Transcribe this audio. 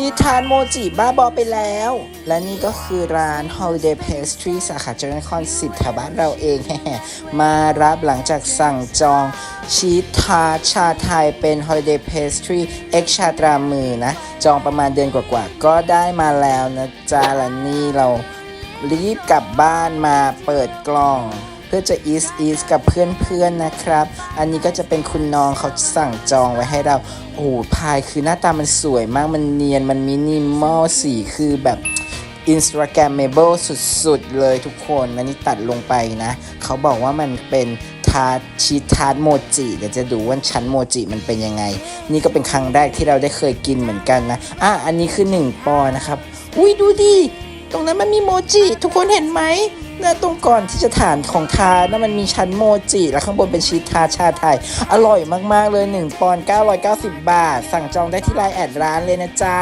ชีทานโมจิบ้าบอไปแล้ว และนี่ก็คือร้าน Holiday Pastry สาขาเจริญนครสิบแถวบ้านเราเองมารับหลังจากสั่งจองชีสทาชาไทยเป็น Holiday Pastry X ชาตรามือนะ จองประมาณเดือนกว่าๆ ก็ได้มาแล้วนะจ๊ะและนี่เรารีบกลับบ้านมาเปิดกล่อง เพื่อจะอีสอีสกับเพื่อนๆนะครับ อันนี้ก็จะเป็นคุณน้องเขาสั่งจองไว้ให้เรา โอ้โหพายคือหน้าตามันสวยมากมันเนียนมันมินิมอลสีคือแบบ Instagrammable สุดๆ เลยทุกคนอันนี้ตัดลงไปนะ เขาบอกว่ามันเป็นทาร์ชีทาร์โมจิเดี๋ยวจะดูว่าชั้นโมจิมันเป็นยังไง นี่ก็เป็นครั้งแรกที่เราได้เคยกินเหมือนกันนะอะอันนี้คือ 1 ปอนด์นะครับ อุ้ยดูดิ ตรงนั้นมันมีโมจิทุกคนเห็นไหมน่าตรงก่อนที่จะฐานของทานะมันมีชั้นโมจิแล้วข้างบนเป็นชีสทาชาไทย อร่อยมากๆเลย 1 ปอนด์990 บาท สั่งจองได้ที่ไลน์แอดร้านเลยนะจ๊ะ